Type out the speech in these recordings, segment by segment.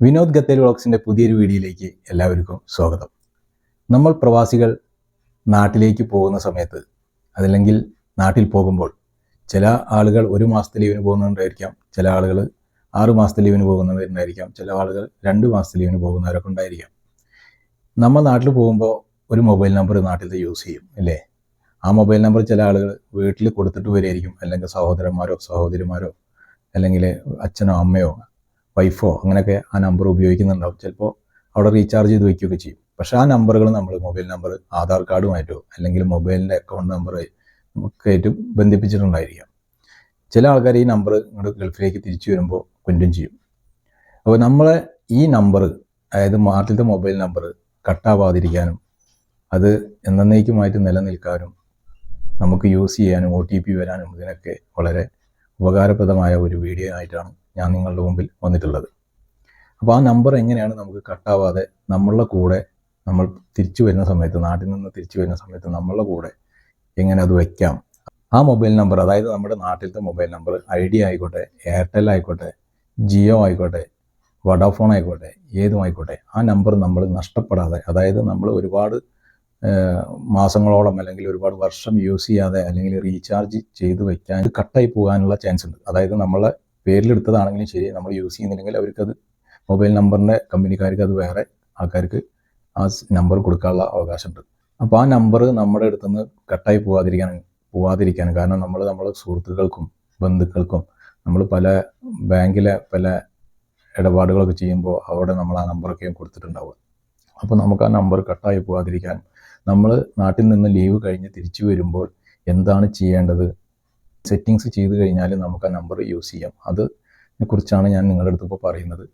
വിനോദ് ഗത്തേൽ വ്ളോഗ്സിന്റെ പുതിയൊരു വീഡിയോയിലേക്ക് എല്ലാവർക്കും സ്വാഗതം. നമ്മൾ പ്രവാസികൾ നാട്ടിലേക്ക് പോകുന്ന സമയത്ത് അതല്ലെങ്കിൽ നാട്ടിൽ പോകുമ്പോൾ ചില ആളുകൾ ഒരു മാസത്തെ ലീവിന് പോകുന്നവരുണ്ടായിരിക്കാം ചില ആളുകൾ ആറ് മാസത്തെ ലീവിന് പോകുന്നവരുണ്ടായിരിക്കാം ചില ആളുകൾ രണ്ട് മാസത്തെ ലീവിന് പോകുന്നവരൊക്കെ ഉണ്ടായിരിക്കാം. നമ്മൾ നാട്ടിൽ പോകുമ്പോൾ ഒരു മൊബൈൽ നമ്പർ നാട്ടിലത്തെ യൂസ് ചെയ്യും അല്ലേ? ആ മൊബൈൽ നമ്പർ ചില ആളുകൾ വീട്ടിൽ കൊടുത്തിട്ട് വരികയായിരിക്കും അല്ലെങ്കിൽ സഹോദരന്മാരോ സഹോദരിമാരോ അല്ലെങ്കിൽ അച്ഛനോ അമ്മയോ വൈഫോ അങ്ങനെയൊക്കെ ആ നമ്പർ ഉപയോഗിക്കുന്നുണ്ടാവും. ചിലപ്പോൾ അവിടെ റീചാർജ് ചെയ്ത് വയ്ക്കുകയൊക്കെ ചെയ്യും. പക്ഷേ ആ നമ്പറുകൾ നമ്മൾ മൊബൈൽ നമ്പർ ആധാർ കാർഡുമായിട്ടോ അല്ലെങ്കിൽ മൊബൈലിന്റെ അക്കൗണ്ട് നമ്പർ ഒക്കെ ബന്ധിപ്പിച്ചിട്ടുണ്ടായിരിക്കാം. ചില ആൾക്കാർ ഈ നമ്പർ ഇങ്ങോട്ട് ഗൾഫിലേക്ക് തിരിച്ചു വരുമ്പോൾ കൊണ്ടും ചെയ്യും. അപ്പോൾ നമ്മളെ ഈ നമ്പർ അതായത് നാട്ടിലത്തെ മൊബൈൽ നമ്പർ കട്ടാവാതിരിക്കാനും അത് എന്നേക്കുമായിട്ട് നിലനിൽക്കാനും നമുക്ക് യൂസ് ചെയ്യാനും ഒ ടി പി വരാനും ഇതിനൊക്കെ വളരെ ഉപകാരപ്രദമായ ഒരു വീഡിയോ ആയിട്ടാണ് ഞാൻ നിങ്ങളുടെ മുമ്പിൽ വന്നിട്ടുള്ളത്. അപ്പോൾ ആ നമ്പർ എങ്ങനെയാണ് നമുക്ക് കട്ടാവാതെ നമ്മളുടെ കൂടെ നമ്മൾ തിരിച്ചു വരുന്ന സമയത്ത് നാട്ടിൽ നിന്ന് തിരിച്ചു വരുന്ന സമയത്ത് നമ്മളുടെ കൂടെ എങ്ങനെ അത് വയ്ക്കാം ആ മൊബൈൽ നമ്പർ അതായത് നമ്മുടെ നാട്ടിലത്തെ മൊബൈൽ നമ്പർ ഐഡിയ ആയിക്കോട്ടെ എയർടെൽ ആയിക്കോട്ടെ ജിയോ ആയിക്കോട്ടെ വഡാഫോൺ ആയിക്കോട്ടെ ഏതും ആയിക്കോട്ടെ ആ നമ്പർ നമ്മൾ നഷ്ടപ്പെടാതെ അതായത് നമ്മൾ ഒരുപാട് മാസങ്ങളോളം അല്ലെങ്കിൽ ഒരുപാട് വർഷം യൂസ് ചെയ്യാതെ അല്ലെങ്കിൽ റീചാർജ് ചെയ്ത് വയ്ക്കാൻ കട്ടായി പോകാനുള്ള ചാൻസ് ഉണ്ട്. അതായത് നമ്മളെ പേരിലെടുത്തതാണെങ്കിലും ശരി നമ്മൾ യൂസ് ചെയ്യുന്നില്ലെങ്കിൽ അവർക്കത് മൊബൈൽ നമ്പറിന്റെ കമ്പനിക്കാർക്ക് അത് വേറെ ആൾക്കാർക്ക് ആ നമ്പർ കൊടുക്കാനുള്ള അവകാശമുണ്ട്. അപ്പോൾ ആ നമ്പർ നമ്മുടെ അടുത്തുനിന്ന് കട്ടായി പോകാതിരിക്കാൻ പോവാതിരിക്കാൻ കാരണം നമ്മൾ നമ്മളെ സുഹൃത്തുക്കൾക്കും ബന്ധുക്കൾക്കും നമ്മൾ പല ബാങ്കിലെ പല ഇടപാടുകളൊക്കെ ചെയ്യുമ്പോൾ അവിടെ നമ്മൾ ആ നമ്പറൊക്കെ കൊടുത്തിട്ടുണ്ടാവുക. അപ്പോൾ നമുക്ക് ആ നമ്പർ കട്ടായി പോകാതിരിക്കാൻ നമ്മൾ നാട്ടിൽ നിന്ന് ലീവ് കഴിഞ്ഞ് തിരിച്ചു വരുമ്പോൾ എന്താണ് ചെയ്യേണ്ടത്? സെറ്റിങ്സ് ചെയ്ത് കഴിഞ്ഞാൽ നമുക്ക് ആ നമ്പർ യൂസ് ചെയ്യാം. അതിനെ കുറിച്ചാണ് ഞാൻ നിങ്ങളുടെ അടുത്ത് ഇപ്പോൾ പറയുന്നത്.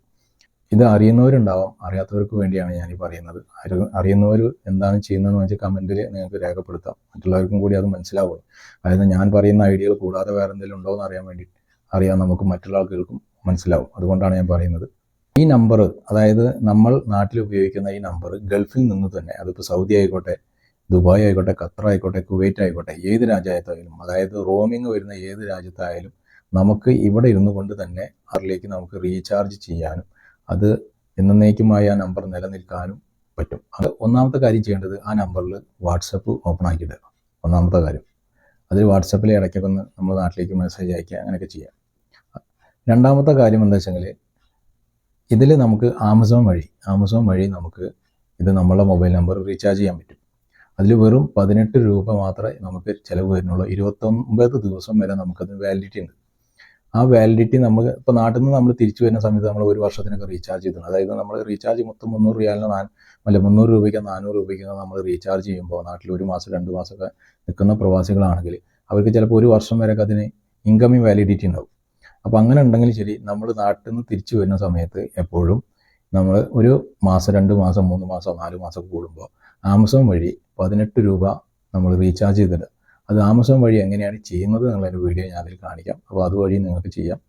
ഇത് അറിയുന്നവരുണ്ടാവാം. അറിയാത്തവർക്ക് വേണ്ടിയാണ് ഞാൻ ഈ പറയുന്നത്. അറി- അറിയുന്നവർ എന്താണ് ചെയ്യുന്നതെന്ന് വെച്ചാൽ കമന്റിൽ നിങ്ങൾക്ക് രേഖപ്പെടുത്താം. മറ്റുള്ളവർക്കും കൂടി അത് മനസ്സിലാവും അതായത് ഞാൻ പറയുന്ന ഐഡിയകൾ കൂടാതെ വേറെ എന്തെങ്കിലും ഉണ്ടോ എന്ന് അറിയാൻ വേണ്ടി അറിയാൻ നമുക്ക് മറ്റുള്ള ആളുകൾക്കും മനസ്സിലാവും. അതുകൊണ്ടാണ് ഞാൻ പറയുന്നത്. ഈ നമ്പർ അതായത് നമ്മൾ നാട്ടിൽ ഉപയോഗിക്കുന്ന ഈ നമ്പർ ഗൾഫിൽ നിന്ന് തന്നെ അതിപ്പോൾ സൗദി ആയിക്കോട്ടെ ദുബായ് ആയിക്കോട്ടെ ഖത്തർ ആയിക്കോട്ടെ കുവൈറ്റ് ആയിക്കോട്ടെ ഏത് രാജ്യത്തായാലും അതായത് റോമിംഗ് വരുന്ന ഏത് രാജ്യത്തായാലും നമുക്ക് ഇവിടെ ഇരുന്നു കൊണ്ട് തന്നെ അതിലേക്ക് നമുക്ക് റീചാർജ് ചെയ്യാനും അത് എന്നേക്കുമായി ആ നമ്പർ നിലനിൽക്കാനും പറ്റും. അത് ഒന്നാമത്തെ കാര്യം ചെയ്യേണ്ടത് ആ നമ്പറിൽ വാട്സപ്പ് ഓപ്പൺ ആക്കിയിടുക ഒന്നാമത്തെ കാര്യം. അതിൽ വാട്സപ്പിൽ ഇടയ്ക്കൊക്കെ ഒന്ന് നമ്മൾ നാട്ടിലേക്ക് മെസ്സേജ് അയക്കുക അങ്ങനെയൊക്കെ ചെയ്യാം. രണ്ടാമത്തെ കാര്യം എന്താ വെച്ചെങ്കിൽ ഇതിൽ നമുക്ക് ആമസോൺ വഴി ആമസോൺ വഴി നമുക്ക് ഇത് നമ്മളെ മൊബൈൽ നമ്പർ റീചാർജ് ചെയ്യാൻ പറ്റും. അതിൽ വെറും പതിനെട്ട് രൂപ മാത്രമേ നമുക്ക് ചിലവ് വരുന്നുള്ളൂ. ഇരുപത്തൊമ്പത് ദിവസം വരെ നമുക്കത് വാലിഡിറ്റി ഉണ്ട്. ആ വാലിഡിറ്റി നമ്മൾ ഇപ്പോൾ നാട്ടിൽ നിന്ന് നമ്മൾ തിരിച്ചു വരുന്ന സമയത്ത് നമ്മൾ ഒരു വർഷത്തിനൊക്കെ റീചാർജ് ചെയ്തിട്ടുണ്ട്. അതായത് നമ്മൾ റീചാർജ് മൊത്തം മുന്നൂറ് റിയാലിന് നാ അല്ല മുന്നൂറ് രൂപയ്ക്ക് നാനൂറ് രൂപയ്ക്ക് നമ്മൾ റീചാർജ് ചെയ്യുമ്പോൾ നാട്ടിൽ ഒരു മാസം രണ്ട് മാസമൊക്കെ നിൽക്കുന്ന പ്രവാസികളാണെങ്കിൽ അവർക്ക് ചിലപ്പോൾ ഒരു വർഷം വരെയൊക്കെ അതിന് ഇൻകമിങ് വാലിഡിറ്റി ഉണ്ടാവും. അപ്പോൾ അങ്ങനെ ഉണ്ടെങ്കിൽ ശരി നമ്മൾ നാട്ടിൽ നിന്ന് തിരിച്ചു വരുന്ന സമയത്ത് എപ്പോഴും നമ്മൾ ഒരു മാസം രണ്ട് മാസം മൂന്ന് മാസം നാല് മാസം കൂടുമ്പോൾ ആമസോൺ വഴി പതിനെട്ട് രൂപ നമ്മൾ റീചാർജ് ചെയ്തിട്ട് അത് ആമസോൺ വഴി എങ്ങനെയാണ് ചെയ്യുന്നത് എന്നുള്ളൊരു വീഡിയോ ഞാൻ അതിൽ കാണിക്കാം. അപ്പോൾ അതുവഴി നിങ്ങൾക്ക് ചെയ്യാം.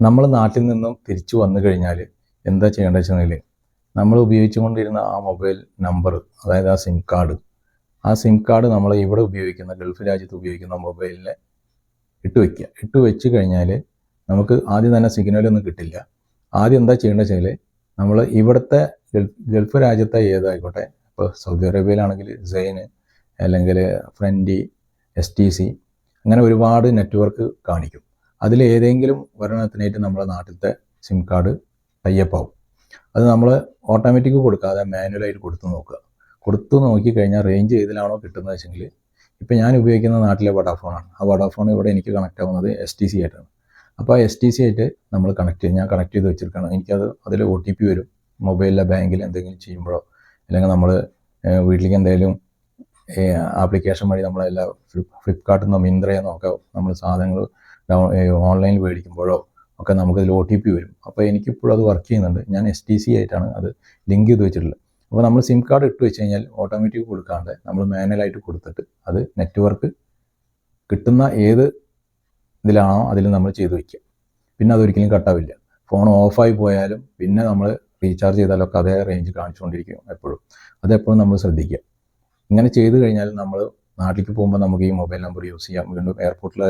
നമ്മൾ നാട്ടിൽ നിന്നും തിരിച്ചു വന്നു കഴിഞ്ഞാൽ എന്താ ചെയ്യേണ്ടത് വെച്ചാൽ നമ്മൾ ഉപയോഗിച്ചുകൊണ്ടിരുന്ന ആ മൊബൈൽ നമ്പർ അതായത് ആ സിം കാർഡ് ആ സിം കാർഡ് നമ്മൾ ഇവിടെ ഉപയോഗിക്കുന്ന ഗൾഫ് രാജ്യത്ത് ഉപയോഗിക്കുന്ന മൊബൈലിൽ ഇട്ട് വയ്ക്കുക ഇട്ട് വെച്ച് കഴിഞ്ഞാൽ നമുക്ക് ആദ്യം തന്നെ സിഗ്നലൊന്നും കിട്ടില്ല. ആദ്യം എന്താ ചെയ്യേണ്ടത് വെച്ചാൽ നമ്മൾ ഇവിടുത്തെ ഗൾഫ് രാജ്യത്തെ ഏതായിക്കോട്ടെ ഇപ്പോൾ സൗദി അറേബ്യയിലാണെങ്കിൽ സെയിന് അല്ലെങ്കിൽ ഫ്രണ്ടി എസ് ടി സി അങ്ങനെ ഒരുപാട് നെറ്റ്വർക്ക് കാണിക്കും. അതിൽ ഏതെങ്കിലും ഒരെണ്ണത്തിനായിട്ട് നമ്മുടെ നാട്ടിലത്തെ സിം കാർഡ് ആവും അത് നമ്മൾ ഓട്ടോമാറ്റിക് കൊടുക്കാതെ മാനുവലായിട്ട് കൊടുത്തു നോക്കുക. കൊടുത്തു നോക്കി കഴിഞ്ഞാൽ റേഞ്ച് ഏതിലാണോ കിട്ടുന്നത് വെച്ചെങ്കിൽ ഇപ്പോൾ ഞാൻ ഉപയോഗിക്കുന്ന നാട്ടിലെ വഡാഫോണാണ് ആ വഡാഫോൺ ഇവിടെ എനിക്ക് കണക്ട് ആവുന്നത് എസ് ടി സി ആയിട്ടാണ്. അപ്പോൾ ആ എസ് ടി സി ആയിട്ട് നമ്മൾ കണക്ട് ചെയ്ത് ഞാൻ കണക്ട് ചെയ്ത് വെച്ചിരിക്കണം എനിക്കത് അതിൽ ഒ ടി പി വരും. മൊബൈലിലെ ബാങ്കിൽ എന്തെങ്കിലും ചെയ്യുമ്പോഴോ അല്ലെങ്കിൽ നമ്മൾ വീട്ടിലേക്ക് എന്തെങ്കിലും ആപ്ലിക്കേഷൻ വഴി നമ്മളെല്ലാം ഫ്ലിപ്പ് ഫ്ലിപ്കാർട്ടിൽ നിന്നോ മിന്ത്രയിൽ നിന്നോ ഒക്കെ നമ്മൾ സാധനങ്ങൾ ഓൺലൈനിൽ മേടിക്കുമ്പോഴോ ഒക്കെ നമുക്കതിൽ ഒ ടി പി വരും. അപ്പോൾ എനിക്കിപ്പോഴും അത് വർക്ക് ചെയ്യുന്നുണ്ട്. ഞാൻ എസ് ടി സി ആയിട്ടാണ് അത് ലിങ്ക് ചെയ്ത് വെച്ചിട്ടുള്ളത്. അപ്പോൾ നമ്മൾ സിം കാർഡ് ഇട്ട് വെച്ച് കഴിഞ്ഞാൽ ഓട്ടോമാറ്റിക് കൊടുക്കാണ്ട് നമ്മൾ മാനുവലായിട്ട് കൊടുത്തിട്ട് അത് നെറ്റ്വർക്ക് കിട്ടുന്ന ഏത് ഇതിലാണോ അതിൽ നമ്മൾ ചെയ്ത് വയ്ക്കുക പിന്നെ അതൊരിക്കലും കട്ടാവില്ല. ഫോൺ ഓഫായി പോയാലും പിന്നെ നമ്മൾ റീചാർജ് ചെയ്താലൊക്കെ അതേ റേഞ്ച് കാണിച്ചുകൊണ്ടിരിക്കും എപ്പോഴും. അതെപ്പോഴും നമ്മൾ ശ്രദ്ധിക്കുക. ഇങ്ങനെ ചെയ്തു കഴിഞ്ഞാൽ നമ്മൾ നാട്ടിലേക്ക് പോകുമ്പോൾ നമുക്ക് ഈ മൊബൈൽ നമ്പർ യൂസ് ചെയ്യാം. വീണ്ടും എയർപോർട്ടിൽ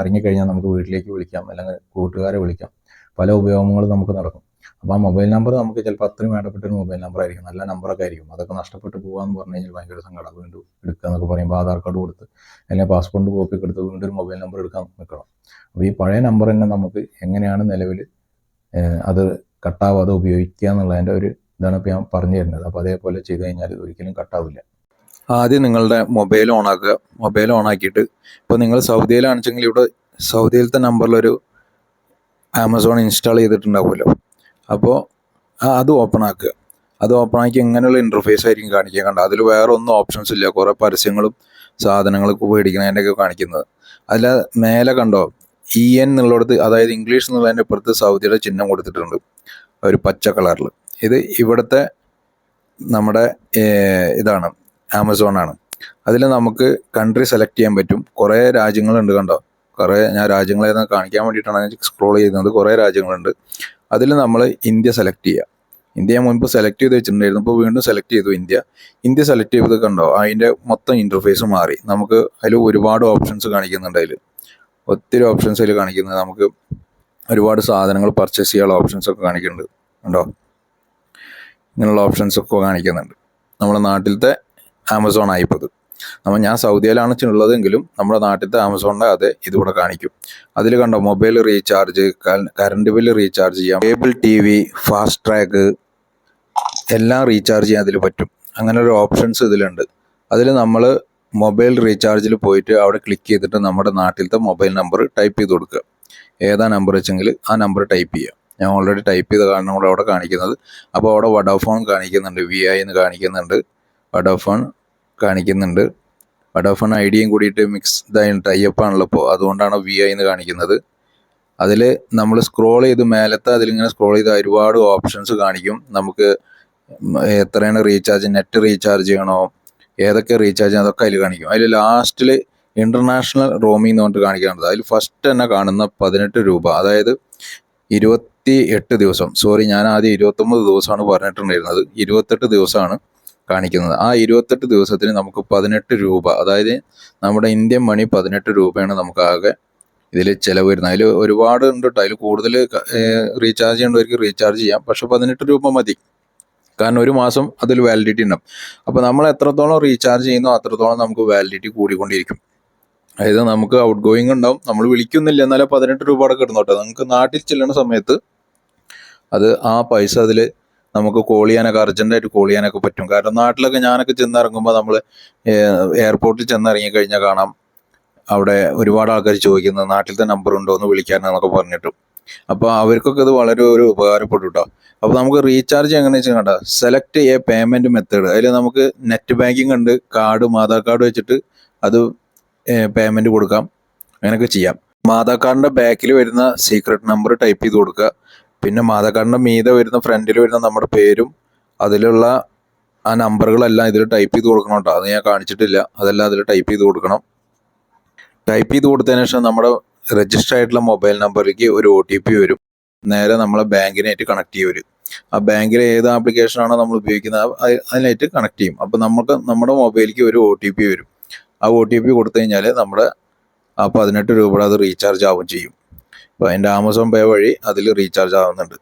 ഇറങ്ങിക്കഴിഞ്ഞാൽ നമുക്ക് വീട്ടിലേക്ക് വിളിക്കാം. അല്ലെങ്കിൽ കൂട്ടുകാരെ വിളിക്കാം. പല ഉപയോഗങ്ങളും നമുക്ക് നടക്കും. അപ്പോൾ ആ മൊബൈൽ നമ്പർ നമുക്ക് ചിലപ്പോൾ അത്രയും വേണ്ടപ്പെട്ട ഒരു മൊബൈൽ നമ്പർ ആയിരിക്കും. നല്ല നമ്പറൊക്കെ ആയിരിക്കും. അതൊക്കെ നഷ്ടപ്പെട്ട് പോകാന്ന് പറഞ്ഞു കഴിഞ്ഞാൽ ഭയങ്കര സങ്കടം. വീണ്ടും എടുക്കുക എന്നൊക്കെ പറയുമ്പോൾ ആധാർ കാർഡ് കൊടുത്ത് അല്ലെങ്കിൽ പാസ്പോർട്ട് കോപ്പി എടുത്ത് വീണ്ടും ഒരു മൊബൈൽ നമ്പർ എടുക്കാൻ നിൽക്കണം. അപ്പോൾ ഈ പഴയ നമ്പർ തന്നെ നമുക്ക് എങ്ങനെയാണ് നിലവിൽ അത് കട്ടാവാതെ ഉപയോഗിക്കുക എന്നുള്ളതിന്റെ ഒരു ഇതാണ് ഇപ്പോൾ ഞാൻ പറഞ്ഞു തരുന്നത്. അപ്പോൾ അതേപോലെ ചെയ്ത് കഴിഞ്ഞാൽ ഒരിക്കലും കട്ടാവില്ല. ആദ്യം നിങ്ങളുടെ മൊബൈൽ ഓൺ ആക്കുക. മൊബൈൽ ഓൺ ആക്കിയിട്ട് ഇപ്പോൾ നിങ്ങൾ സൗദിയിലാണെച്ചെങ്കിൽ ഇവിടെ സൗദിയിലത്തെ നമ്പറിലൊരു ആമസോൺ ഇൻസ്റ്റാൾ ചെയ്തിട്ടുണ്ടാവുമല്ലോ. അപ്പോൾ അത് ഓപ്പൺ ആക്കുക. അത് ഓപ്പൺ ആക്കി ഇങ്ങനെയുള്ള ഇന്റർഫേസ് ആയിരിക്കും കാണിക്കുക. കണ്ട? അതിൽ വേറെ ഒന്നും ഓപ്ഷൻസ് ഇല്ല. കുറേ പരസ്യങ്ങളും സാധനങ്ങളൊക്കെ മേടിക്കണതിന്റെയൊക്കെ കാണിക്കുന്നത്. അതിൽ മേലെ കണ്ടോ? ഇ എൻ എന്നുള്ളിടത്ത് അതായത് ഇംഗ്ലീഷ് എന്നുള്ളതിന്റെ പുറത്ത് സൗദിയുടെ ചിഹ്നം കൊടുത്തിട്ടുണ്ട്. ഒരു പച്ച കളറിൽ ഇത് ഇവിടുത്തെ നമ്മുടെ ഇതാണ് ആമസോൺ ആണ്. അതിൽ നമുക്ക് കൺട്രി സെലക്ട് ചെയ്യാൻ പറ്റും. കുറേ രാജ്യങ്ങളുണ്ട് കണ്ടോ? കുറേ ഞാൻ രാജ്യങ്ങളെ കാണിക്കാൻ വേണ്ടിയിട്ടാണ് സ്ക്രോൾ ചെയ്യുന്നത്. കുറേ രാജ്യങ്ങളുണ്ട്. അതിൽ നമ്മൾ ഇന്ത്യ സെലക്ട് ചെയ്യുക. ഇന്ത്യ മുൻപ് സെലക്ട് ചെയ്ത് വെച്ചിട്ടുണ്ടായിരുന്നു. ഇപ്പോൾ വീണ്ടും സെലക്ട് ചെയ്തു ഇന്ത്യ. ഇന്ത്യ സെലക്ട് ചെയ്തത് കണ്ടോ? അതിന്റെ മൊത്തം ഇന്റർഫേസ് മാറി. നമുക്ക് അതിൽ ഒരുപാട് ഓപ്ഷൻസ് കാണിക്കുന്നുണ്ട് അതിൽ. ഒത്തിരി ഓപ്ഷൻസ് അതിൽ കാണിക്കുന്നത്. നമുക്ക് ഒരുപാട് സാധനങ്ങൾ പർച്ചേസ് ചെയ്യാനുള്ള ഓപ്ഷൻസ് ഒക്കെ കാണിക്കുന്നുണ്ട്. കണ്ടോ? ഇങ്ങനെയുള്ള ഓപ്ഷൻസ് ഒക്കെ കാണിക്കുന്നുണ്ട്. നമ്മുടെ നാട്ടിലത്തെ ആമസോൺ ഇത് നമ്മൾ ഞാൻ സൗദിയിലാണ് ഉള്ളതെങ്കിലും നമ്മുടെ നാട്ടിലത്തെ ആമസോണിന്റെ അതെ ഇതിവിടെ കാണിക്കും. അതിൽ കണ്ടോ? Mobile recharge current bill recharge ചെയ്യാം. Cable T V fast track എല്ലാം റീചാർജ് ചെയ്യാൻ അതിൽ പറ്റും. അങ്ങനെ ഒരു ഓപ്ഷൻസ് ഇതിലുണ്ട്. അതിൽ നമ്മൾ മൊബൈൽ റീചാർജിൽ പോയിട്ട് അവിടെ ക്ലിക്ക് ചെയ്തിട്ട് നമ്മുടെ നാട്ടിലത്തെ മൊബൈൽ നമ്പർ ടൈപ്പ് ചെയ്ത് കൊടുക്കുക. ഏതാ നമ്പർ വെച്ചെങ്കിൽ ആ നമ്പർ ടൈപ്പ് ചെയ്യുക. ഞാൻ ഓൾറെഡി ടൈപ്പ് ചെയ്ത കാരണം കൂടെ അവിടെ കാണിക്കുന്നത്. അപ്പോൾ അവിടെ വഡോഫോൺ കാണിക്കുന്നുണ്ട് വി ഐ എന്ന് കാണിക്കുന്നുണ്ട്. വഡോഫോൺ കാണിക്കുന്നുണ്ട്. വഡോഫോൺ ഐ ഡിയും കൂടിയിട്ട് മിക്സ് ഇതായി ടൈപ്പ് ആണല്ലോ ഇപ്പോൾ അതുകൊണ്ടാണ് വി ഐ എന്ന് കാണിക്കുന്നത്. അതിൽ നമ്മൾ സ്ക്രോൾ ചെയ്ത് മേലത്തെ അതിലിങ്ങനെ സ്ക്രോൾ ചെയ്ത് ഒരുപാട് ഓപ്ഷൻസ് കാണിക്കും. നമുക്ക് എത്രയാണ് റീചാർജ് നെറ്റ് റീചാർജ് ചെയ്യണോ? ഏതൊക്കെ റീചാർജ് അതൊക്കെ അതിൽ കാണിക്കും. അതിൽ ലാസ്റ്റിൽ ഇന്റർനാഷണൽ റോമിംഗ് എന്ന് പറഞ്ഞിട്ട് കാണിക്കാനുള്ളത്. അതിൽ ഫസ്റ്റ് തന്നെ കാണുന്ന പതിനെട്ട് രൂപ. അതായത് ഇരുപത്തി എട്ട് ദിവസം. സോറി ഞാൻ ആദ്യം ഇരുപത്തൊമ്പത് ദിവസമാണ് പറഞ്ഞിട്ടുണ്ടായിരുന്നത്. ഇരുപത്തെട്ട് ദിവസമാണ് കാണിക്കുന്നത്. ആ ഇരുപത്തെട്ട് ദിവസത്തിന് നമുക്ക് പതിനെട്ട് രൂപ. അതായത് നമ്മുടെ ഇന്ത്യൻ മണി പതിനെട്ട് രൂപയാണ് നമുക്ക് ആകെ ഇതിൽ ചിലവ് വരുന്നത്. അതിൽ ഒരുപാട് ഉണ്ട് കേട്ടോ അതിൽ കൂടുതൽ റീചാർജ് ചെയ്യേണ്ടവർക്ക് റീചാർജ് ചെയ്യാം. പക്ഷെ പതിനെട്ട് രൂപ മതി. കാരണം ഒരു മാസം അതിൽ വാലിഡിറ്റി ഉണ്ടാവും. അപ്പോൾ നമ്മൾ എത്രത്തോളം റീചാർജ് ചെയ്യുന്നോ അത്രത്തോളം നമുക്ക് വാലിഡിറ്റി കൂടിക്കൊണ്ടിരിക്കും. അതായത് നമുക്ക് ഔട്ട് ഗോയിങ് ഉണ്ടാവും. നമ്മൾ വിളിക്കുന്നില്ല. എന്നാലും പതിനെട്ട് രൂപ അവിടെ കിടന്നോട്ടെ. നമുക്ക് നാട്ടിൽ ചെല്ലുന്ന സമയത്ത് അത് ആ പൈസ അതിൽ നമുക്ക് കോൾ ചെയ്യാനൊക്കെ അർജന്റായിട്ട് കോൾ ചെയ്യാനൊക്കെ പറ്റും. കാരണം നാട്ടിലൊക്കെ ഞാനൊക്കെ ചെന്നിറങ്ങുമ്പോൾ നമ്മൾ എയർപോർട്ടിൽ ചെന്നിറങ്ങി കഴിഞ്ഞാൽ കാണാം. അവിടെ ഒരുപാട് ആൾക്കാർ ചോദിക്കുന്നത് നാട്ടിലത്തെ നമ്പർ ഉണ്ടോ എന്ന് വിളിക്കാനെന്നൊക്കെ പറഞ്ഞിട്ട്. അപ്പോൾ അവർക്കൊക്കെ ഇത് വളരെ ഒരു ഉപകാരപ്പെട്ടു കേട്ടോ അപ്പോൾ നമുക്ക് റീചാർജ് എങ്ങനെ വെച്ചാൽ കണ്ട? സെലക്ട് എ പേയ്മെന്റ് മെത്തേഡ് അതിൽ നമുക്ക് നെറ്റ് ബാങ്കിങ് ഉണ്ട് കാർഡ് ആധാർ കാർഡ് വെച്ചിട്ട് അത് പേയ്മെന്റ് കൊടുക്കാം. അങ്ങനെയൊക്കെ ചെയ്യാം. ആധാർ കാർഡിന്റെ ബാക്കിൽ വരുന്ന സീക്രട്ട് നമ്പർ ടൈപ്പ് ചെയ്ത് കൊടുക്കുക. പിന്നെ ആധാർ കാർഡിന്റെ മീതെ വരുന്ന ഫ്രണ്ടിൽ വരുന്ന നമ്മുടെ പേരും അതിലുള്ള ആ നമ്പറുകളെല്ലാം ഇതിൽ ടൈപ്പ് ചെയ്ത് കൊടുക്കണം കേട്ടോ അത് ഞാൻ കാണിച്ചിട്ടില്ല. അതെല്ലാം അതിൽ ടൈപ്പ് ചെയ്ത് കൊടുക്കണം. ടൈപ്പ് ചെയ്ത് കൊടുത്തതിന് ശേഷം നമ്മുടെ രജിസ്റ്റർ ആയിട്ടുള്ള മൊബൈൽ നമ്പറിലേക്ക് ഒരു ഒ ടി പി വരും. നേരെ നമ്മളെ ബാങ്കിനായിട്ട് കണക്ട് ചെയ്യും ആ ബാങ്കിൽ ഏത് ആപ്ലിക്കേഷനാണോ നമ്മൾ ഉപയോഗിക്കുന്നത് അത് അതിനായിട്ട് കണക്ട് ചെയ്യും. അപ്പോൾ നമുക്ക് നമ്മുടെ മൊബൈലിലേക്ക് ഒരു ഒ ടി പി വരും. ആ ഒ ടി പി കൊടുത്തു കഴിഞ്ഞാൽ നമ്മുടെ ആ പതിനെട്ട് രൂപയുടെ അത് റീചാർജ് ആവുകയും ചെയ്യും. അപ്പോൾ അതിന്റെ ആമസോൺ പേ വഴി അതിൽ റീചാർജ് ആവുന്നുണ്ട്.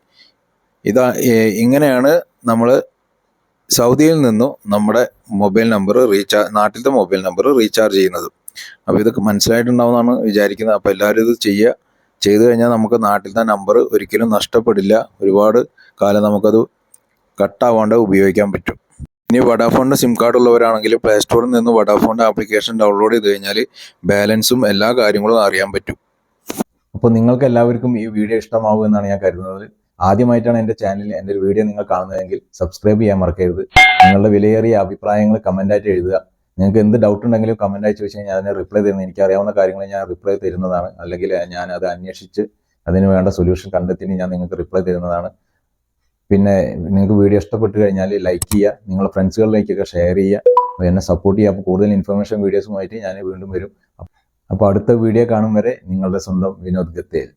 ഇതാ ഇങ്ങനെയാണ് നമ്മൾ സൗദിയിൽ നിന്നും നമ്മുടെ മൊബൈൽ നമ്പർ റീചാർജ് നാട്ടിലത്തെ മൊബൈൽ നമ്പർ റീചാർജ് ചെയ്യുന്നത്. അപ്പോൾ ഇതൊക്കെ മനസ്സിലായിട്ടുണ്ടാവുമെന്നാണ് വിചാരിക്കുന്നത്. അപ്പോൾ എല്ലാവരും ഇത് ചെയ്യുക. ചെയ്തു കഴിഞ്ഞാൽ നമുക്ക് നാട്ടിലത്തെ നമ്പർ ഒരിക്കലും നഷ്ടപ്പെടില്ല. ഒരുപാട് കാലം നമുക്കത് കട്ടാവാണ്ട് ഉപയോഗിക്കാൻ പറ്റും. ഇനി വഡാഫോണിന്റെ സിം കാർഡ് ഉള്ളവരാണെങ്കിൽ പ്ലേ സ്റ്റോറിൽ നിന്ന് വഡാഫോണിന്റെ ആപ്ലിക്കേഷൻ ഡൗൺലോഡ് ചെയ്ത് കഴിഞ്ഞാൽ ബാലൻസും എല്ലാ കാര്യങ്ങളും അറിയാൻ പറ്റും. അപ്പോൾ നിങ്ങൾക്ക് എല്ലാവർക്കും ഈ വീഡിയോ ഇഷ്ടമാവുമെന്നാണ് ഞാൻ കരുതുന്നത്. ആദ്യമായിട്ടാണ് എന്റെ ചാനലിൽ എന്റെ ഒരു വീഡിയോ നിങ്ങൾ കാണുന്നതെങ്കിൽ സബ്സ്ക്രൈബ് ചെയ്യാൻ മറക്കരുത്. നിങ്ങളുടെ വിലയേറിയ അഭിപ്രായങ്ങൾ കമന്റായിട്ട് എഴുതുക. നിങ്ങൾക്ക് എന്ത് ഡൗട്ട് ഉണ്ടെങ്കിലും കമന്റ് ആയി ചോദിച്ചു കഴിഞ്ഞാൽ അതിന് റിപ്ലൈ തരുന്നത് എനിക്ക് അറിയാവുന്ന കാര്യങ്ങൾ ഞാൻ റിപ്ലൈ തരുന്നതാണ്. അല്ലെങ്കിൽ ഞാൻ അത് അന്വേഷിച്ച് അതിന് വേണ്ട സൊല്യൂഷൻ കണ്ടെത്തി ഞാൻ നിങ്ങൾക്ക് റിപ്ലൈ തരുന്നതാണ്. പിന്നെ നിങ്ങൾക്ക് വീഡിയോ ഇഷ്ടപ്പെട്ട് കഴിഞ്ഞാൽ ലൈക്ക് ചെയ്യുക. നിങ്ങളുടെ ഫ്രണ്ട്സുകളിലേക്കൊക്കെ ഷെയർ ചെയ്യുക. എന്നെ സപ്പോർട്ട് ചെയ്യുക. അപ്പോൾ കൂടുതൽ ഇൻഫർമേഷൻ വീഡിയോസുമായിട്ട് ഞാൻ വീണ്ടും വരും. അപ്പോൾ അടുത്ത വീഡിയോ കാണും വരെ നിങ്ങളുടെ സ്വന്തം വിനോദ് ഗത്തേൽ.